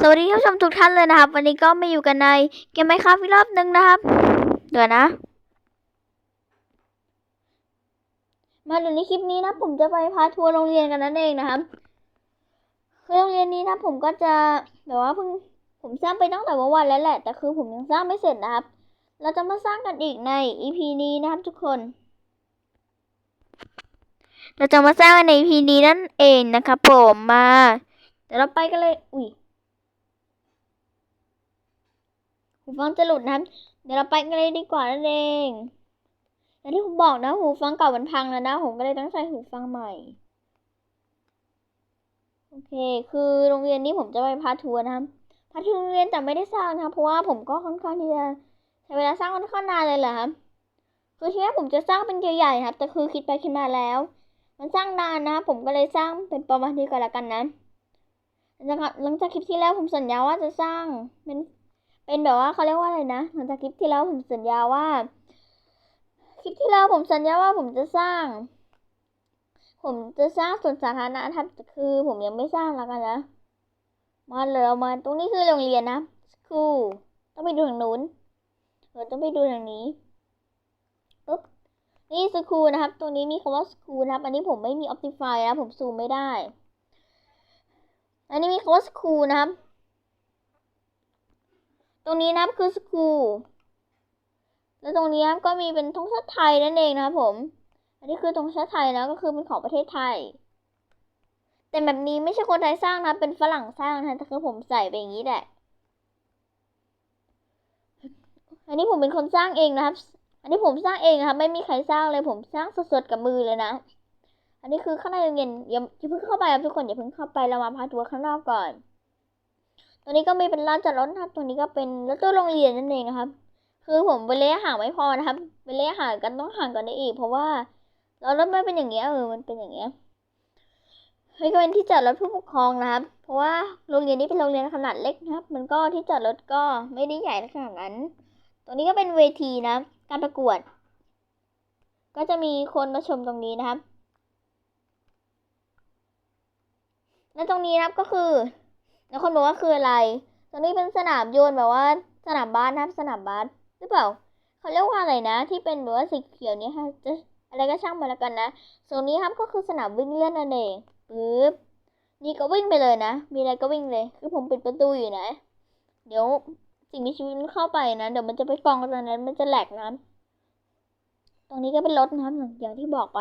สวัสดีท่านผู้ชมทุกท่านเลยนะครับ วันนี้ก็มาอยู่กันในเกมไมค์ครับอีกรอบหนึ่งนะครับเดี๋ยวนะ มาดูในคลิปนี้นะ ผมจะไปพาทัวร์โรงเรียนกันนั่นเองนะครับคือโรงเรียนนี้นะ ผมก็จะแบบว่าเพิ่งผมสร้างไปตั้งแต่เมื่อวานแล้วแหละ แต่คือผมยังสร้างไม่เสร็จนะครับ เราจะมาสร้างกันอีกใน EP นี้นะครับทุกคน เราจะมาสร้างกันใน EP นี้นั่นเองนะครับผมมาเดี๋ยวเราไปกันเลยอุ้ย หูฟังจะหลุดนะครับ เดี๋ยวเราไปกันเลยดีกว่านั่นเองอย่างที่ผมบอกนะ หูฟังเก่ามันพังแล้วนะ ผมก็เลยต้องใช้หูฟังใหม่ โอเค คือโรงเรียนนี้ผมจะไปพาทัวร์นะครับพาทัวร์โรงเรียนแต่ไม่ได้สร้างนะเพราะว่าผมก็ค่อนข้างที่จะใช้เวลาสร้างค่อนข้างนานเลยแหละครับคือที่แรกผมจะสร้างเป็นใหญ่ๆครับ แต่คือคิดไปคิดมาแล้ว มันสร้างนานนะครับผมก็เลยสร้างเป็นประมาณนี้ก่อนละกันนะหลังจากหลังจากคลิปที่แล้วผมสัญญาว่าจะสร้างเป็น เป็นแบบว่าเขาเรียกว่าอะไรนะหลังจากคลิปที่แล้วผมสัญญาว่า คลิปที่แล้วผมสัญญาว่าผมจะสร้าง ผมจะสร้างสวนสาธารณะครับคือผมยังไม่สร้างแล้วกันนะมาเลยเรามาตรงนี้คือโรงเรียนนะสคูลต้องไปดูทางนู้นเออต้องไปดูทางนี้ปุ๊บนี่สคูลนะครับ ตรงนี้มีคำว่าสคูลนะครับ อันนี้ผมไม่มีออ t ติฟายนะผมซูมไม่ได้ อันนี้มีคำว่าสคูลนะครับ ตรงนี้นะครับคือสคูแล้วตรงนี้ก็มีเป็นธงชาติไทยนั่นเองนะครับผม อันนี้คือธงชาติไทยนะก็คือเป็นของประเทศไทย แต่แบบนี้ไม่ใช่คนไทยสร้างนะเป็นฝรั่งสร้างนะแต่คือผมใส่ไปอย่างนี้แหละ อันนี้ผมเป็นคนสร้างเองนะครับ อันนี้ผมสร้างเองนะครับไม่มีใครสร้างเลยผมสร้างสดๆกับมือเลยนะ อันนี้คือข้างในโรงเรียนอย่าอย่าเพิ่งเข้าไปครับทุกคนอย่าเพิ่งเข้าไปเรามาพาทัวร์ข้างนอกก่อน ตัวนี้ก็มีเป็นลานจอดรถนะครับ ตัวนี้ก็เป็นรถตู้โรงเรียนนั่นเองนะครับ คือผมเวลาห่างไม่พอนะครับเวลาห่างกันต้องห่างกันได้อีก เพราะว่าเรารถไม่เป็นอย่างเงี้ยเออมันเป็นอย่างเงี้ยเฮ้ยก็เป็นที่จอดรถผู้ปกครองนะครับ เพราะว่าโรงเรียนนี้เป็นโรงเรียนขนาดเล็กนะครับ มันก็ที่จอดรถก็ไม่ได้ใหญ่ขนาดนั้นตัวนี้ก็เป็นเวทีนะ การประกวด ก็จะมีคนมาชมตรงนี้นะครับ และตรงนี้นะครับก็คือ แล้วคนบอกว่าคืออะไร ตรงนี้เป็นสนามโยนแบบว่าสนามบาสนะครับสนามบาสหรือเปล่าเขาเรียกว่าอะไรนะ ที่เป็นแบบว่าสีเขียวนี้ค่ะจะอะไรก็ช่างมาแล้วกันนะส่วนนี้ครับก็คือสนามวิ่งเล่นนั่นเองปึ๊บนี่ก็วิ่งไปเลยนะ มีอะไรก็วิ่งเลย คือผมปิดประตูอยู่นะ เดี๋ยวสิ่งมีชีวิตเข้าไปนะเดี๋ยวมันจะไปกองกันตรงนั้นมันจะแหลกนะตรงนี้ก็เป็นรถนะครับอย่างที่บอกไป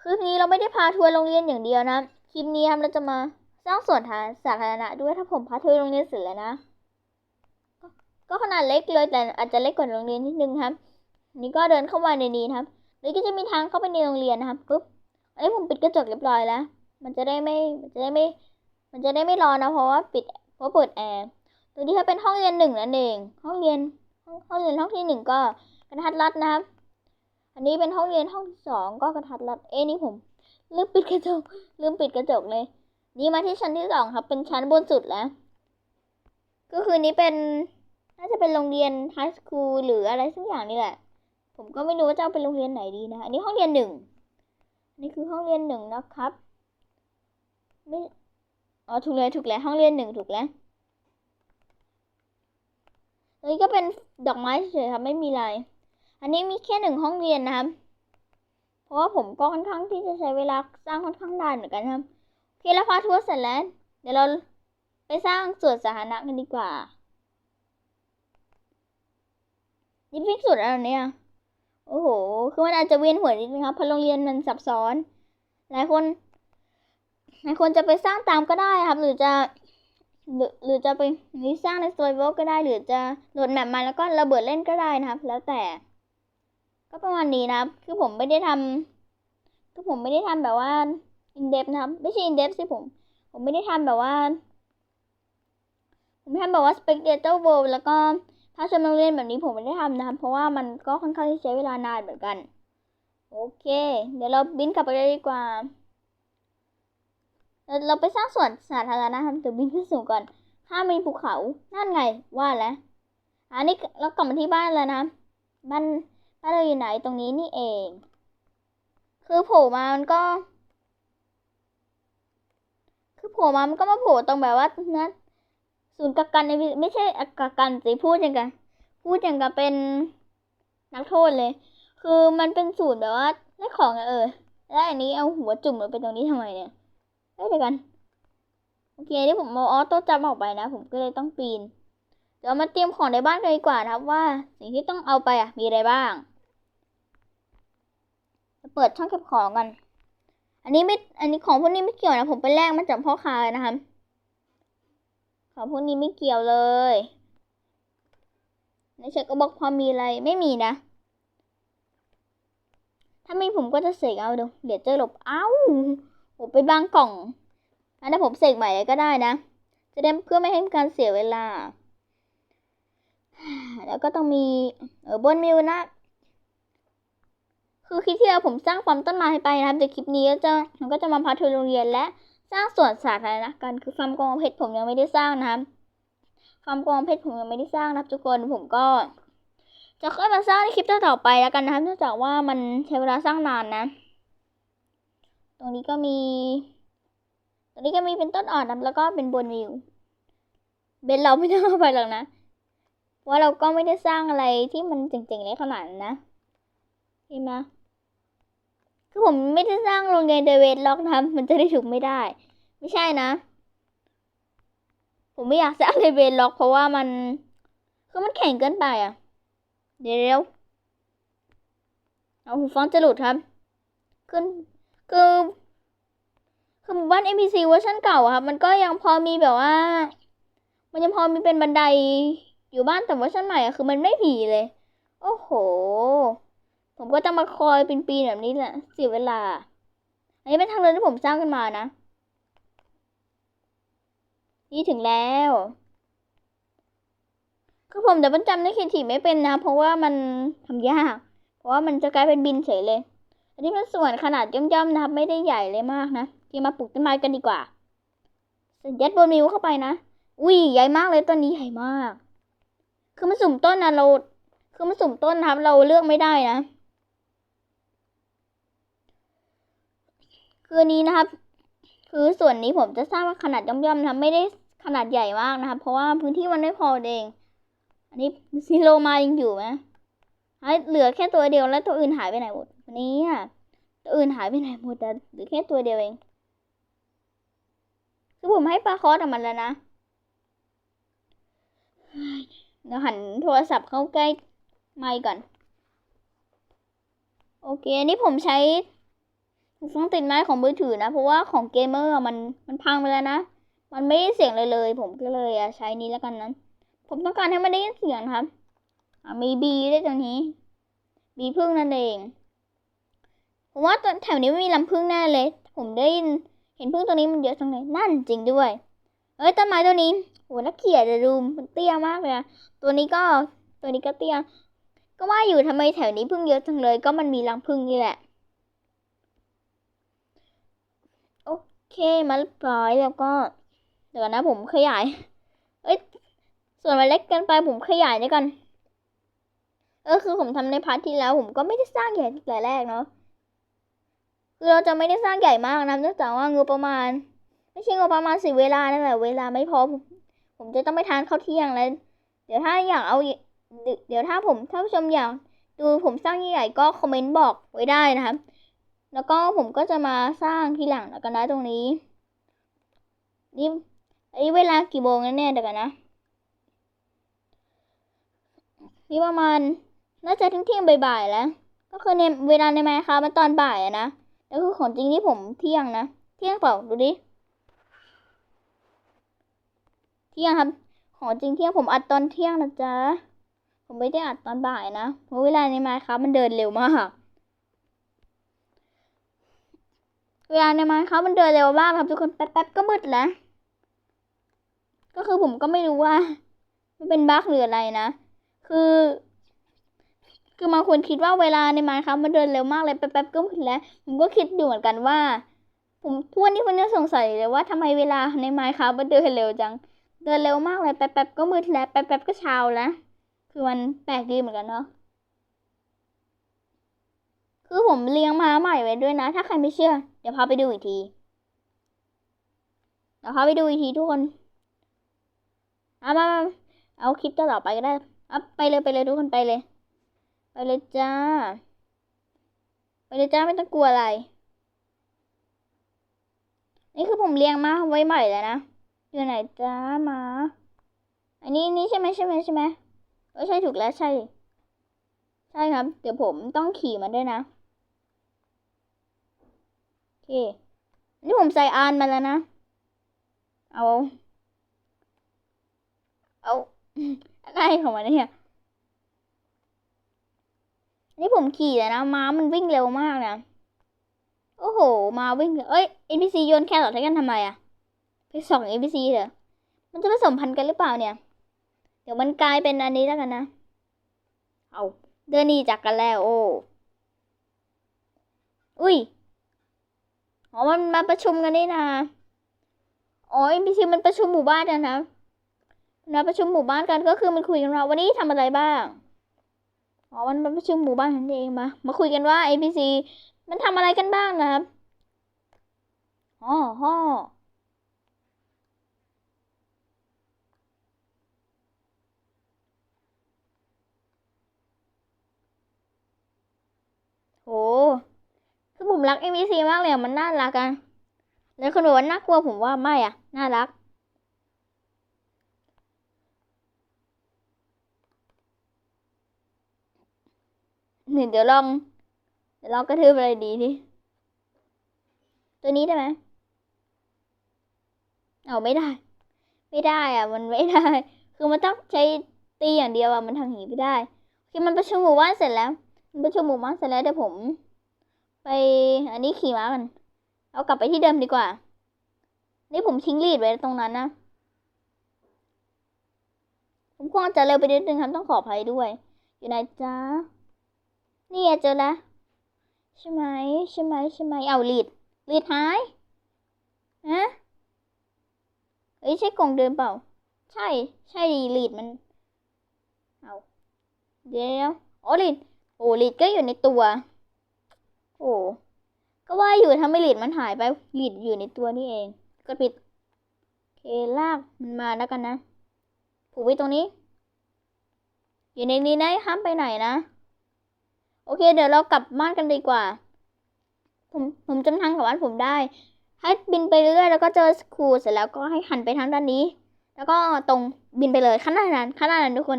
คลิปนี้เราไม่ได้พาทัวร์โรงเรียนอย่างเดียวนะ คลิปนี้ครับเราจะมา สร้างสวนสาธารณะด้วยถ้าผมพาทัวร์โรงเรียนเสร็จแล้วนะ ก็ขนาดเล็กเลยแต่อาจจะเล็กกว่าโรงเรียนนิดนึงครับ นี่ก็เดินเข้ามาในนี้นะครับนี่ก็จะมีทางเข้าไปในโรงเรียนนะครับปุ๊บอันนี้ผมปิดกระจกเรียบร้อยแล้ว มันจะได้ไม่ มันจะได้ไม่ มันจะได้ไม่ร้อนนะเพราะว่าปิดเพราะเปิดแอร์ตัวนี้ถ้าเป็นห้องเรียนหนึ่งนั่นเอง ห้องเรียนห้องห้องเรียนห้องที่หนึ่งก็กระทัดรัดนะครับ อันนี้เป็นห้องเรียนห้องที่สองก็กระทัดรัด เอ้นี่ผมลืมปิดกระจกลืมปิดกระจกเลย นี่มาที่ชั้นที่สองครับ เป็นชั้นบนสุดแล้ว ก็คือนี้เป็น น่าจะเป็นโรงเรียนไฮสคูลหรืออะไรสักอย่างนี่แหละ ผมก็ไม่รู้ว่าจะเอาเป็นโรงเรียนไหนดีนะ อันนี้ห้องเรียนหนึ่งนนี้คือห้องเรียนหนึ่งนะครับ ไม่ อ๋อ ถูกเลย ถูกแล้ว ห้องเรียนหนึ่งถูกแล้วอันนี้ก็เป็นดอกไม้เฉยๆครับ ไม่มีอะไร อันนี้มีแค่หนึ่งห้องเรียนนะครับ เพราะว่าผมก็ค่อนข้างที่จะใช้เวลาสร้างค่อนข้างนานเหมือนกันครับ เคแล้วพาทัวร์เสร็จแล้ว เดี๋ยวเราไปสร้างสวนสาธารณะกันดีกว่านี่ฟิกสุดแล้วเนี่ย โอ้โห คือมันอาจจะเวียนหัวนิดนึงครับเพราะโรงเรียนมันซับซ้อน หลายคนหลายคนจะไปสร้างตามก็ได้ครับ หรือจะ หรือหรือจะไปนี่สร้างใน s u r v i v a l ก็ได้ หรือจะโหลดแมปมาแล้วก็ระเบิดเล่นก็ได้นะครับ แล้วแต่ ก็ประมาณนี้นะครับ คือผมไม่ได้ทำคือผมไม่ได้ทำแบบว่า in depth นะครับ ไม่ใช่ in depth สิผม ผมไม่ได้ทำแบบว่า ผมทำแบบว่า spectator world แล้วก็ถ้าชมโรงเรียนแบบนี้ผมไม่ได้ทำนะครับ เพราะว่ามันก็ค่อนข้างที่ใช้เวลานานเหมือนกัน โอเค เดี๋ยวเราบินกลับไปเลยดีกว่า เราเราไปสร้างสวนสาธารณะครับเดี๋ยวบินขึ้นสูงก่อนถ้ามีภูเขา นั่นไง ว่าแล้วอันนี้เรากลับมาที่บ้านแล้วนะ บ้านบ้านเราอยู่ไหนตรงนี้นี่เอง คือโผล่มามันก็ คือโผล่มามันก็มาโผล่ตรงแบบว่านะศูนย์กักกันในไม่ใช่กักกันสิพูดอย่างกันพูดอย่างกับเป็นนักโทษเลย คือมันเป็นศูนย์แบบว่าได้ของเออแล้วอันนี้เอาหัวจุ่มลงไปตรงนี้ทำไมเนี่ยเอ้ยเดียวกันโอเคที่ผมเอาออโต้จับออกไปนะ ผมก็เลยต้องปีน เดี๋ยวมาเตรียมของในบ้านกันดีกว่านะครับว่า สิ่งที่ต้องเอาไปอะมีอะไรบ้างเปิดช่องเก็บของกัน อันนี้ไม่ อันนี้ของพวกนี้ไม่เกี่ยวนะ ผมไปแลกมาจากพ่อค้านะครับของพวกนี้ไม่เกี่ยวเลยในเช็คก็บอกพอมีอะไร ไม่มีนะ ถ้าไมีผมก็จะเสกเอาดูเดี๋ยวเจอหลบ เอ้าผมไปบางกล่องอันนั้นผมเสกใหม่เลยก็ได้นะ จะได้เพื่อไม่ให้การเสียเวลา แล้วก็ต้องมี เออบนมิวนะ คือคลิปที่แล้วผมสร้างฟาร์มต้นไม้ไปนะครับแต่คลิปนี้ก็จะมันก็จะมาพาทัวร์โรงเรียนและสร้างสวนสาธารณะกันคือฟาร์มกองเพชรผมยังไม่ได้สร้างนะครับฟาร์มกองเพชรผมยังไม่ได้สร้างนะครับทุกคนผมก็ จะค่อยมาสร้างในคลิปต่อๆไปแล้วกันนะครับเนื่องจากว่ามันใช้เวลาสร้างนานนะ ตรงนี้ก็มี ตรงนี้ก็มีเป็นต้นอ่อนนะแล้วก็เป็นบนวิวเบนเราไม่ต้องเอาไปหรอกนะเพราเราก็ไม่ได้สร้างอะไรที่มันเจ๋งๆเลยขนาดนั้นนะเห็นไหม คือผมไม่ได้สร้างโรงเรียนเดเวทล็อกนะมันจะได้ถูกไม่ได้ ไม่ใช่นะ ผมไม่อยากสร้างเดเวทล็อกเพราะว่ามันคือมันแข็งเกินไปอะ เดี๋ยวเร็วเอาหูฟังจะหลุดครับ ขึ้นคือคือหมู่บ้าน NPC เวอร์ชันเก่าครับ มันก็ยังพอมีแบบว่า มันยังพอมีเป็นบันไดอยู่บ้านแต่เวอร์ชันใหม่อะคือมันไม่ผีเลย โอ้โห ผมก็ต้องมาคอยเป็นปีแบบนี้แหละเสียเวลา อันนี้เป็นทางเดินที่ผมสร้างขึ้นมานะ นี่ถึงแล้วคือผมแต่มันจำในเขียนถีไม่เป็นนะ เพราะว่ามันทำยาก เพราะว่ามันจะกลายเป็นบินเฉยเลย อันนี้มันส่วนขนาดย่อมๆนะครับ ไม่ได้ใหญ่เลยมากนะที่มาปลูกต้นไม้กันดีกว่ายัดบนมิวเข้าไปนะอุ้ยใหญ่มากเลยต้นนี้ใหญ่มาก คือมันสุ่มต้นนะเรา คือมันสุ่มต้นนะครับ เราเลือกไม่ได้นะ คือนี้นะครับ คือส่วนนี้ผมจะสร้างขนาดย่อมๆนะไม่ได้ขนาดใหญ่มากนะครับ เพราะว่าพื้นที่มันไม่พอเอง อันนี้ซีโรมายังอยู่ไหมเหลือแค่ตัวเดียวแล้วตัวอื่นหายไปไหนหมดวันนี้อะตัวอื่นหายไปไหนหมดแต่เหลือแค่ตัวเดียวเองคือผมให้ปลาคอสมันแล้วนะเดี๋ยวหันโทรศัพท์เข้าใกล้ไมค์ก่อน โอเค อันนี้ผมใช้ หูฟังติดไม้ของมือถือนะ เพราะว่าของเกมเมอร์มันมันพังไปแล้วนะ มันไม่ได้เสียงเลยเลย ผมก็เลยใช้นี้แล้วกันนั้น ผมต้องการให้มันได้ยินเสียงครับมีบีด้วยตรงนี้บีพึ่งนั่นเองผมว่าแถวนี้ไม่มีลำพึ่งแน่เลย ผมได้ยินเห็นพึ่งตัวนี้มันเยอะจังเลยนั่นจริงด้วย เอ้ยต้นไม้ตัวนี้โหนักเขียดจะดูมันเตี้ยมากเลยนะตัวนี้ก็ตัวนี้ก็เตี้ย ก็ว่าอยู่ทำไมแถวนี้พึ่งเยอะจังเลย ก็มันมีรังพึ่งนี่แหละ โอ เคมาเรียบร้อยแล้วก็ เดี๋ยวนะผมขยาย เอ้ย ส่วนมันเล็กกินไปผมขยายนี่ก่อนเออคือผมทำในพาร์ทที่แล้ว ผมก็ไม่ได้สร้างใหญ่แต่แรกเนาะ คือเราจะไม่ได้สร้างใหญ่มากนะเนื่องจากว่างบประมาณ ไม่ใช่งบประมาณสิเวลานั่นแหละเวลาไม่พอผมผมจะต้องไปทานข้าวเที่ยงแล้ว เดี๋ยวถ้าอยากเอา เดี๋ยวถ้าผมถ้าผู้ชมอยากดูผมสร้างใหญ่ก็คอมเมนต์บอกไว้ได้นะครับ แล้วก็ผมก็จะมาสร้างทีหลังแล้วกันนะตรงนี้ นี่ไอ้เวลากี่โมงแล้วเนี่ยเดี๋ยวกันนะ นี่ประมาณน่าจะทิ้งเที่ยงบ่ายๆแล้ว ก็คือในเวลาในไมค์ครับมันตอนบ่ายอะนะแล้วคือของจริงที่ผมเที่ยงนะ เที่ยงเปล่าดูดิ เที่ยงครับ ของจริงเที่ยงผมอัดตอนเที่ยงนะจ๊ะ ผมไม่ได้อัดตอนบ่ายนะ เพราะเวลาในไมค์ครับมันเดินเร็วมาก เวลาในไมค์ครับมันเดินเร็วมากครับทุกคนแป๊บๆก็มืดแล้ว ก็คือผมก็ไม่รู้ว่า มันเป็นบั๊กหรืออะไรนะ คือ คือบางคนคิดว่าเวลาในมันครับมันเดินเร็วมากเลยแป๊บๆก็หมดแล้ว ผมก็คิดอยู่เหมือนกันว่า ผมทุกวันนี้ผมยังสงสัยเลยว่าทำไมเวลาในไมค์ครับมันเดินเร็วจัง เดินเร็วมากเลยแป๊บๆก็มืดแล้วแป๊บๆก็เช้าแล้ว คือมันแปลกดีเหมือนกันเนาะคือผมเลี้ยงม้าใหม่ไว้ด้วยนะ ถ้าใครไม่เชื่อ เดี๋ยวพาไปดูอีกทีเดี๋ยวเขาไปดูอีกทีทุกคนเอามามาเอาคลิปต่อไปก็ได้เอาไปเลยไปเลยทุกคนไปเลย ไปเลยจ้า ไปเลยจ้าไม่ต้องกลัวอะไร นี่คือผมเลี้ยงมาไว้ใหม่แล้วนะอยู่ไหนจ้ามาอันนี้นี่ใช่ไหมใช่ไหมใช่ไหมเออใช่ถูกแล้วใช่ ใช่ครับ เดี๋ยวผมต้องขี่มันด้วยนะ เค นี่ผมใส่อานมาแล้วนะ เอา เอาอะไรของมันเนี่ย นี่ผมขี่แล้วนะ ม้ามันวิ่งเร็วมากนะ โอ้โห มาวิ่งเร็วเอ้ย NPC โยนแครอทให้กันทำไมอะไปสอง NPC เถอะมันจะผสมพันธุ์กันหรือเปล่าเนี่ย เดี๋ยวมันกลายเป็นอันนี้แล้วกันนะ เอา เดินหนีจากกันแล้ว โอ้ อุ้ย อ๋อมันมาประชุมกันนี่นะอ๋อ NPC มันประชุมหมู่บ้านกันนะนะประชุมหมู่บ้านกันก็คือมันคุยกันว่าวันนี้ทำอะไรบ้าง อ๋อ มันมาประชุมหมู่บ้านนั่นเองมา มาคุยกันว่า NPC มันทำอะไรกันบ้างนะครับอ๋อฮ่อโห คือ ผมรัก NPC มากเลยอะมันน่ารักอะแล้วคนบอกว่าน่ากลัวผมว่าไม่อะ น่ารัก หนี่งเดี๋ยวลอง เดี๋ยวลองกระทืบอะไรดีดิตัวนี้ได้ไหมเอาไม่ได้ ไม่ได้อะ มันไม่ได้ คือมันต้องใช้ตีอย่างเดียวอะ มันทางนี้ไม่ได้คือมันประชุมหมู่บ้านเสร็จแล้ว มันประชุมหมู่บ้านเสร็จแล้วเดี๋ยวผม ไปอันนี้ขี่ม้ามันเอากลับไปที่เดิมดีกว่า นี่ผมทิ้งลีดไว้ตรงนั้นนะผมควรจะเร็วไปนิดนึงครับต้องขออภัยด้วย อยู่ไหนจ๊ะนี่เจอแล้วใช่ไหมใช่ไหมใช่ไหมเอาลีดลีดหายฮะเอ้ยใช่กล่องเดิมเปล่า ใช่ใช่ดีลีดมันเอาเดี๋ยวโอ้ลีดโอ้ลีดก็อยู่ในตัว โอ้ก็ว่าอยู่ทำไมหลีดมันหายไปหลีดอยู่ในตัวนี่เองก็ปิดเคลากมันมาแล้วกันนะผูกไว้ตรงนี้ อยู่ในนี้นะห้ามไปไหนนะ โอเค เดี๋ยวเรากลับบ้านกันดีกว่า ผมผมจำทางกลับบ้านผมได้ ให้บินไปเรื่อยแล้วก็เจอสคูเสร็จแล้วก็ให้หันไปทางด้านนี้ แล้วก็ตรงบินไปเลยข้างหน้านั้นข้างหน้านั้นทุกคน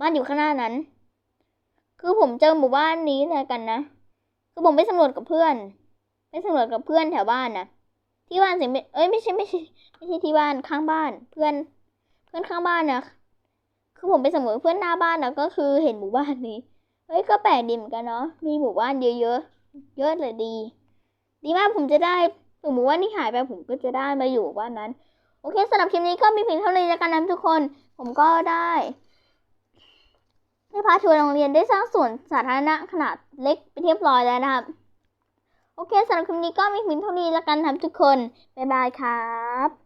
บ้านอยู่ข้างหน้านั้น คือผมเจอหมู่บ้านนี้เลยกันนะ คือผมไปสำรวจกับเพื่อน ไปสำรวจกับเพื่อนแถวบ้านนะที่บ้านสิเอ้ยไม่ใช่ไม่ใช่ไม่ใช่ที่บ้านข้างบ้าน เพื่อน เพื่อนข้างบ้านนะคือผมไปสำรวจเพื่อนหน้าบ้านนะก็คือเห็นหมู่บ้านนี้เฮ้ยก็แปลกดีเหมือนกันเนาะมีหมู่บ้านเยอะๆเยอะเลยดี ดีมากผมจะได้หมู่บ้านที่หายไปผมก็จะได้มาอยู่บ้านนั้น โอเคสำหรับคลิปนี้ก็มีเพียงเท่านี้แล้วกันนะทุกคน ผมก็ได้ ให้พาทัวร์โรงเรียนได้สร้างสวนสาธารณะขนาดเล็กไปเรียบร้อยแล้วนะครับ โอเคสำหรับคลิปนี้ก็มีเพียงเท่านี้แล้วกันครับทุกคน บ๊ายบายครับ